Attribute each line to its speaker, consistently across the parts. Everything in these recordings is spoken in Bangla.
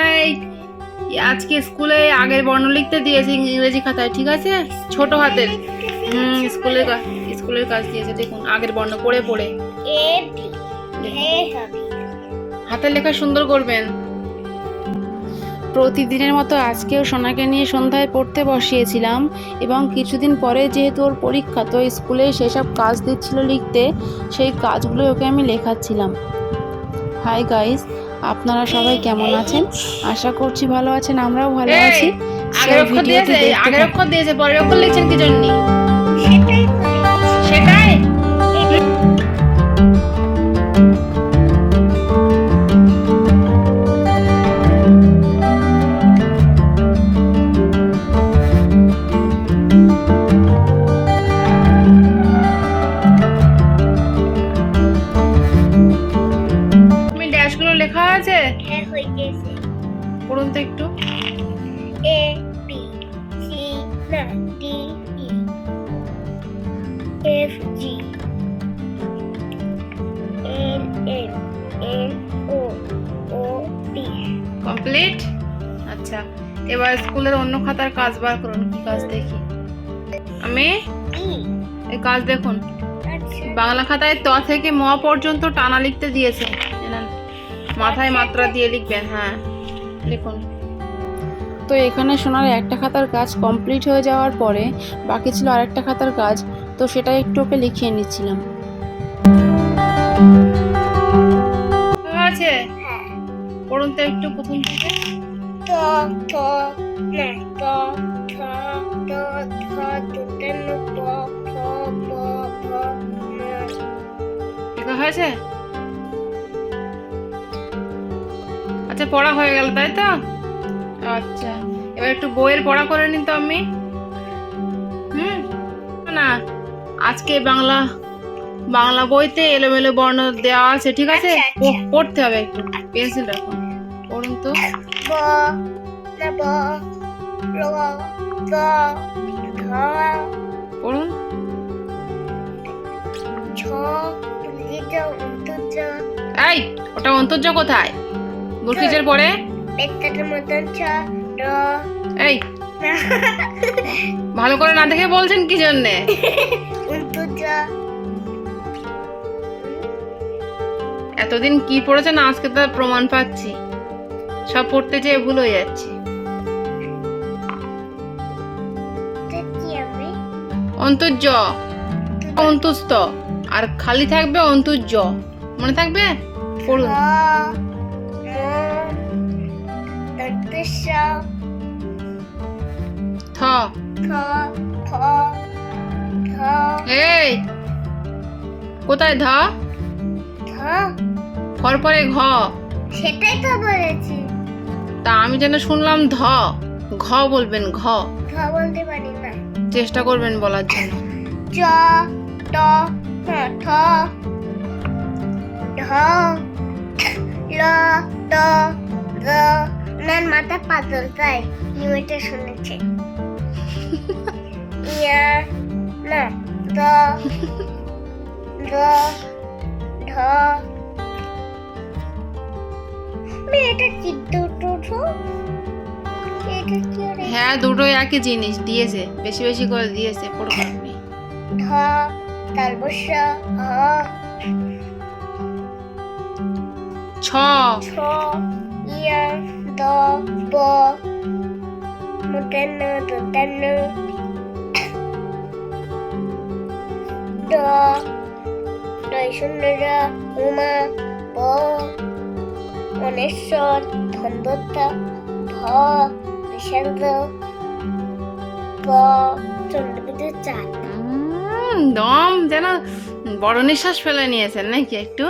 Speaker 1: না এই আজকে স্কুলে আগের বর্ণ লিখতে দিয়েছে ইংরেজি খাতায় ঠিক আছে? ছোট হাতের। হুম স্কুলের স্কুলের কাজ দিয়েছে দেখুন আগের বর্ণ পড়ে পড়ে। হাতের লেখা সুন্দর করবেন। প্রতিদিনের মতো আজকেও সোনাকে নিয়ে সন্ধ্যায় পড়তে বসিয়েছিলাম এবং কিছুদিন পরে যেহেতু ওর পরীক্ষা তো স্কুলে সেসব কাজ দিচ্ছিল লিখতে সেই কাজগুলো ওকে আমি লেখাচ্ছিলাম। হাই গাইস আপনারা সবাই কেমন আছেন? আশা করছি ভালো আছেন আমরাও ভালো আছি।
Speaker 2: আগের অক্ষর দিয়েছে আগের অক্ষর দিয়েছে পরের অক্ষর লিখছেন কি জন্য?
Speaker 3: গেছে
Speaker 1: পড়ুন তো একটু।
Speaker 3: এ বি সি না D E F G L M N O O P
Speaker 1: complete আচ্ছা এবার স্কুলের অন্য খাতার কাজ বার করুন কি কাজ দেখি। আমি। এই কাজ দেখুন।
Speaker 3: আচ্ছা।
Speaker 1: বাংলা খাতায় ত থেকে ম পর্যন্ত টানা লিখতে দিয়েছে। মাথায় মাত্রা দিয়ে লিখবেন হ্যাঁ লিখুন। তো এখানে সোনার একটা খাতার কাজ কমপ্লিট হয়ে যাওয়ার পরে বাকি ছিল আরেকটা খাতার কাজ তো সেটা একটু ওকে লিখিয়ে নিচ্ছিলাম। আছে
Speaker 3: হ্যাঁ।
Speaker 1: পড়ুন তো একটু প্রথম থেকে। লেখা হয়েছে? আচ্ছা পড়া হয়ে গেল তাই তো? আচ্ছা। এবার একটু বইয়ের পড়া করে নিন তো আমি। হুম? না আজকে বাংলা বাংলা বইতে এলোমেলো বর্ণ দেওয়া আছে ঠিক আছে?
Speaker 3: আচ্ছা, আচ্ছা।
Speaker 1: পড়তে হবে একটু। পেন্সিল রাখুন। পড়ুন তো। পড়ুন। এই ওটা অন্তর্য কোথায়? বুরকিজের পরে
Speaker 3: পেটটার মতন ছ র।
Speaker 1: এই। ভালো করে না দেখে বলছেন কি জন্যে? এতদিন কি পড়েছেন আজকে তার প্রমাণ পাচ্ছি। সব পড়তে যেয়ে ভুল হয়ে যাচ্ছে। অন্তর্য অন্তুস্ত আর খালি থাকবে অন্তুর্য। মনে থাকবে? পড়ুন।
Speaker 3: দন্তস্য
Speaker 1: থ
Speaker 3: খ খ ধ
Speaker 1: এই কোথায় ধ?
Speaker 3: ধ
Speaker 1: ফর পরে ঘ।
Speaker 3: সেটাই তো বলেছি।
Speaker 1: তা আমি যেন শুনলাম ধ। ঘ বলবেন ঘ।
Speaker 3: ধ বলতে পারি না।
Speaker 1: চেষ্টা করবেন বলার জন্য।
Speaker 3: চ ট ঠ ঢ ল ট র। ওনার মাথা পাতল তাই নিউটা শুনেছে। ইয়া না দ দ ঢ। এটা কি দুটো কি রে
Speaker 1: হ্যাঁ দুটো একই জিনিস দিয়েছে বেশি বেশি করে দিয়েছে পড়ুন আপনি
Speaker 3: ধ তালবস্য হ
Speaker 1: ছ।
Speaker 3: ছ ইয়া। দ ব মুটান্ন দুটান্ন ড নয় শূন্য উমা ব মনেশ্বর ধন্দত্তা ধ বিশাল দ ব চন্দ্রবিদ্যুৎ চার
Speaker 1: উম, দম যেন বড় নিঃশ্বাস ফেলে নিয়েছেন নাকি একটু?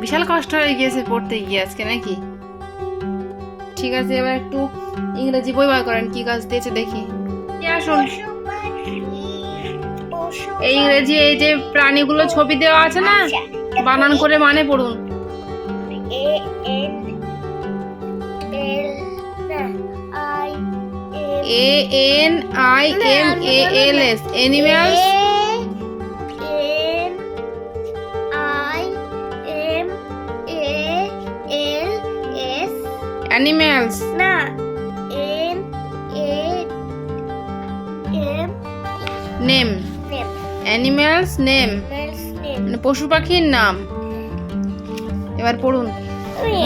Speaker 1: বিশাল কষ্ট হয়ে গিয়েছে পড়তে গিয়ে আজকে নাকি? ঠিক আছে এবার একটু ইংরেজি বই বার করেন কি কাজ দিয়েছে দেখি। এই আসুন। ইংরেজি এই যে প্রাণীগুলো ছবি দেওয়া আছে না বানান করে মানে পড়ুন।
Speaker 3: A N I
Speaker 1: A N I M A L S animals animals
Speaker 3: না M A M
Speaker 1: name
Speaker 3: name
Speaker 1: animals name মানে পশু পাখির নাম। এবার পড়ুন।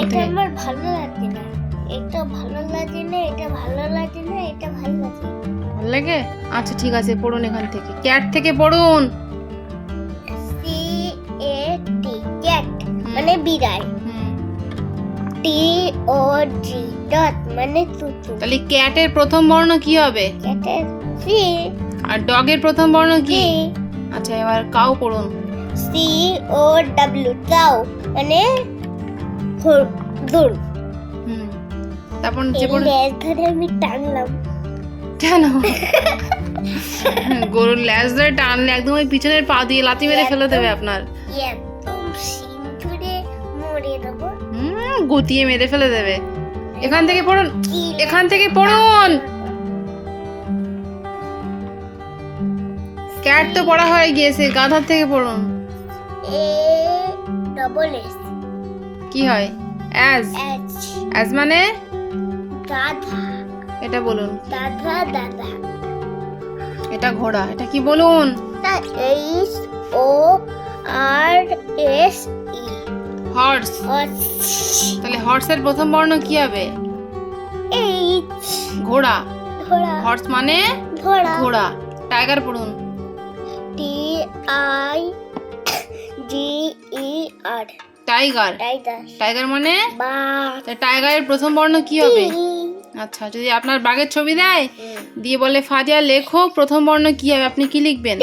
Speaker 3: এটা। আমার ভালো লাগে না। এটা ভালো লাগে না এটা ভালো লাগে না এটা ভালো লাগে
Speaker 1: ভালো লাগে? আচ্ছা ঠিক আছে পড়ুন এখান থেকে। ক্যাট থেকে পড়ুন।
Speaker 3: সি এ টি ক্যাট মানে বিড়াল। টি ও জি ডট মানে তুতু
Speaker 1: তাহলে ক্যাটের প্রথম বর্ণ কি হবে?
Speaker 3: ক্যাটের সি
Speaker 1: আর ডগের প্রথম বর্ণ কি? আচ্ছা এবার কাউ পড়ুন।
Speaker 3: সি ও ডাব্লিউ কাউ মানে গরু
Speaker 1: হুম তারপর নিচে পড়ুন।
Speaker 3: লেজ ধরে আমি টানলাম।
Speaker 1: কেন গরুর ল্যাজ ধরে টানলে একদম ওই পিছনের পা দিয়ে লাথি মেরে ফেলে দেবে আপনার।
Speaker 3: একদম
Speaker 1: গুতিয়ে মেরে ফেলে দেবে। এখান থেকে পড়ুন এখান থেকে পড়ুন। ক্যাট তো পড়া হয়ে গিয়েছে গাধার থেকে পড়ুন।
Speaker 3: এ ডবল
Speaker 1: কি হয়? অ্যাজ অ্যাজ মানে?
Speaker 3: গাধা।
Speaker 1: এটা বলুন।
Speaker 3: দাদা দাদা।
Speaker 1: এটা ঘোড়া এটা কি বলুন?
Speaker 3: H O R S E
Speaker 1: horse তাহলে হর্সের প্রথম বর্ণ কি হবে?
Speaker 3: এইচ
Speaker 1: ঘোড়া।
Speaker 3: ঘোড়া।
Speaker 1: হর্স মানে
Speaker 3: ঘোড়া।
Speaker 1: ঘোড়া। টাইগার পড়ুন।
Speaker 3: T I G E R
Speaker 1: tiger
Speaker 3: tiger
Speaker 1: মানে? টাইগারের প্রথম বর্ণ কি হবে? আচ্ছা যদি আপনার বাঘের ছবি দেয় দিয়ে বলে ফাজিয়া লেখো প্রথম বর্ণ কি হবে? আপনি কি লিখবেন?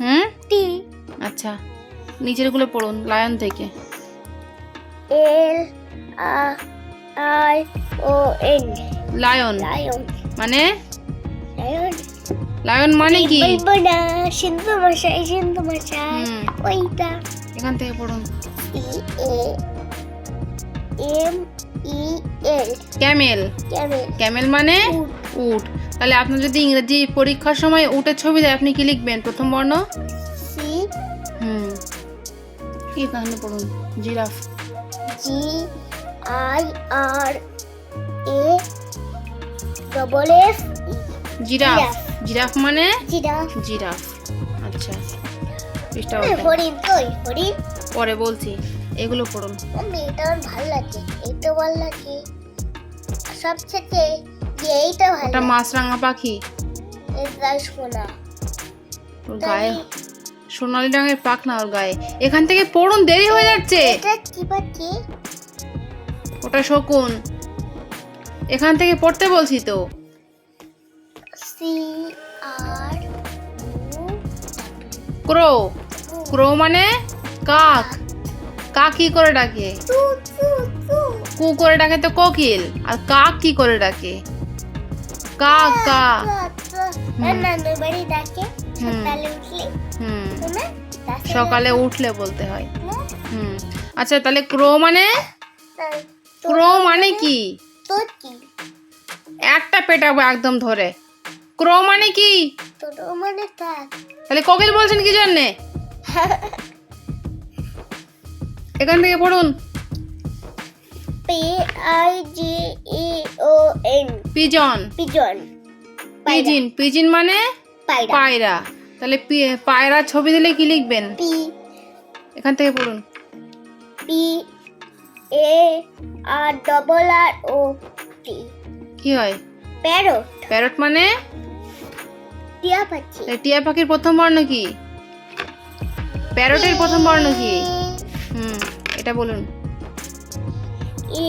Speaker 1: হুম?
Speaker 3: টি
Speaker 1: আচ্ছা নিচেরগুলো পড়ুন লায়ন থেকে।
Speaker 3: L I O N
Speaker 1: lion
Speaker 3: lion
Speaker 1: মানে?
Speaker 3: লায়ন
Speaker 1: লায়ন মানে কি?
Speaker 3: বলব না সিন্ধু মশাই সিন্ধু
Speaker 1: হুম,
Speaker 3: ওইটা
Speaker 1: এখান থেকে পড়ুন।
Speaker 3: C A M E L
Speaker 1: camel
Speaker 3: camel
Speaker 1: camel মানে? উট তাহলে আপনার যদি ইংরেজি পরীক্ষার সময় উটের ছবি দেয় আপনি কি লিখবেন? প্রথম বর্ণ?
Speaker 3: সি
Speaker 1: হুম। এখানে পড়ুন। Giraffe.
Speaker 3: G I R A double F
Speaker 1: giraffe
Speaker 3: giraffe.
Speaker 1: মানে?
Speaker 3: জিরাফ
Speaker 1: জিরাফ আচ্ছা। পৃষ্ঠা।
Speaker 3: হরিণ কই? হরিণ?
Speaker 1: পরে বলছি। এগুলো পড়ুন
Speaker 3: এটা আমার ভালো লাগে। এইটা ভালো লাগে। সবথেকে এইটা ভালো
Speaker 1: ওটা মাছরাঙা পাখি।
Speaker 3: রাসমোলা
Speaker 1: ওর গায়ে সোনালি রঙের পাখ না ওর গায়ে। এখান থেকে পড়ুন দেরি হয়ে যাচ্ছে।
Speaker 3: এটা কি পাখি
Speaker 1: ওটা শকুন। এখান থেকে পড়তে বলছি তো।
Speaker 3: সি আর
Speaker 1: ক্রো। ক্রো মানে কাক। কাক। কি করে ডাকে? কু করে ডাকে তো কোকিল। আর কাক কি করে ডাকে? কাক কা।
Speaker 3: ডাকে। সকালে উঠলে?
Speaker 1: হুম। সকালে উঠলে বলতে হয়। হুম। আচ্ছা তাহলে ক্রো মানে? ক্রো মানে কি? একটা পেটাবো একদম ধরে। ক্রো মানে কি?
Speaker 3: মানে
Speaker 1: তাহলে কোকিল বলছেন কি জন্যে? এখান থেকে পড়ুন।
Speaker 3: P I G E O N.
Speaker 1: Pigeon.
Speaker 3: Pigeon.
Speaker 1: Pigeon. Pigeon মানে?
Speaker 3: পায়রা।
Speaker 1: তাহলে পায়রা ছবি দিলে কি লিখবেন?
Speaker 3: পি।
Speaker 1: এখান থেকে পড়ুন।
Speaker 3: P A R double R ও টি
Speaker 1: কি হয়?
Speaker 3: প্যারট।
Speaker 1: প্যারট মানে?
Speaker 3: টিয়া পাখি।
Speaker 1: টিয়া পাখির প্রথম বর্ণ কি? প্যারটের প্রথম বর্ণ কি? হুম এটা বলুন।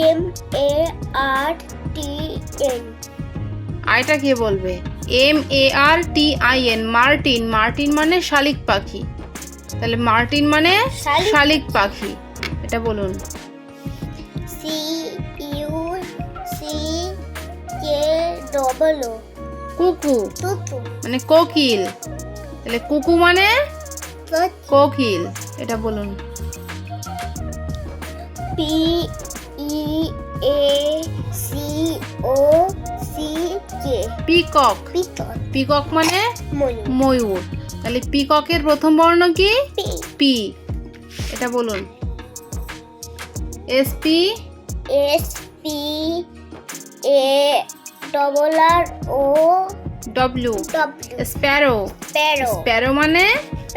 Speaker 3: M A R T N.
Speaker 1: আইটা কে বলবে? M A R T I N martin. Martin মানে শালিক পাখি। তাহলে মার্টিন মানে
Speaker 3: শালিক-
Speaker 1: পাখি। এটা বলুন।
Speaker 3: C U C K double O
Speaker 1: cuckoo. মানে কোকিল। তাহলে কুকু মানে কোকিল। এটা বলুন।
Speaker 3: P E A C O C
Speaker 1: peacock. Peacock. মানে?
Speaker 3: ময়ূর।
Speaker 1: তাহলে পিককের প্রথম বর্ণ কি?
Speaker 3: পি।
Speaker 1: এটা বলুন। S P
Speaker 3: S P A double R O
Speaker 1: W sparrow sparrow মানে?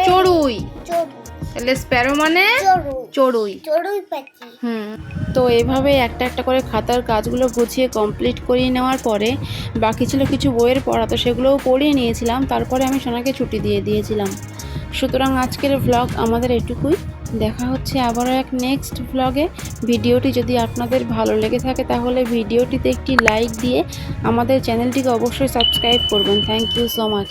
Speaker 1: চড়ুই।
Speaker 3: চড়ুই।
Speaker 1: তাহলে স্প্যারো মানে?
Speaker 3: চড়ুই।
Speaker 1: চড়ুই।
Speaker 3: চড়ুই পাখি।
Speaker 1: হুম।
Speaker 2: তো এভাবে একটা একটা করে খাতার কাজগুলো গুছিয়ে কমপ্লিট করিয়ে নেওয়ার পরে বাকি ছিল কিছু বইয়ের পড়া, তো সেগুলোও পড়িয়ে নিয়েছিলাম। তারপরে আমি সোনাকে ছুটি দিয়ে দিয়েছিলাম। সুতরাং আজকের ভ্লগ আমাদের এটুকুই। দেখা হচ্ছে আবারও এক নেক্সট ভ্লগে ভিডিওটি যদি আপনাদের ভালো লেগে থাকে, তাহলে ভিডিওটিতে একটি লাইক দিয়ে আমাদের চ্যানেলটিকে অবশ্যই সাবস্ক্রাইব করবেন। Thank you so much